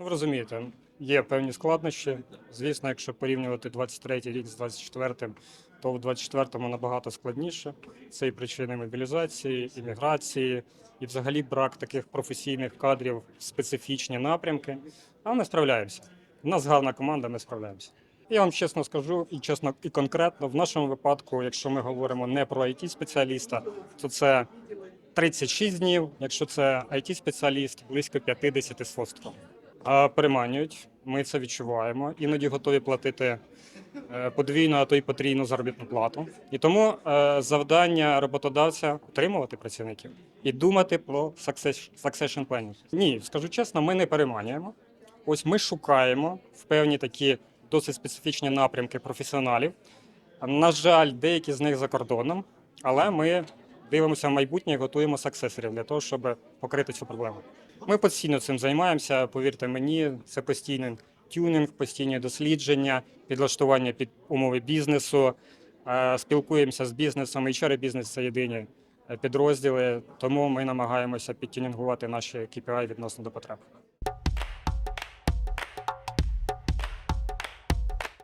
Ну, ви розумієте, є певні складнощі. Звісно, якщо порівнювати 23 рік з 24-м, то в 24-му набагато складніше. Це і причини мобілізації, імміграції, і взагалі брак таких професійних кадрів специфічні напрямки. А ми справляємося. У нас гарна команда, ми справляємося. Я вам чесно скажу, і чесно, і конкретно в нашому випадку, якщо ми говоримо не про it спеціаліста, то це 36 днів. Якщо це it спеціаліст близько 50 з хвостком. Переманюють, ми це відчуваємо. Іноді готові платити е, подвійну, а то й потрійну заробітну плату. І тому е, завдання роботодавця утримувати працівників і думати про success- succession planning. Ні, скажу чесно, ми не переманюємо. Ось ми шукаємо в певні такі досить специфічні напрямки професіоналів. На жаль, деякі з них за кордоном, але ми дивимося в майбутнє готуємо саксесорів для того, щоб покрити цю проблему. Ми постійно цим займаємося. Повірте мені, це постійний тюнінг, постійні дослідження, підлаштування під умови бізнесу. Е, Спілкуємося з бізнесом. І бізнес це єдині е, підрозділи, тому ми намагаємося підтюнінгувати наші KPI відносно до потреб.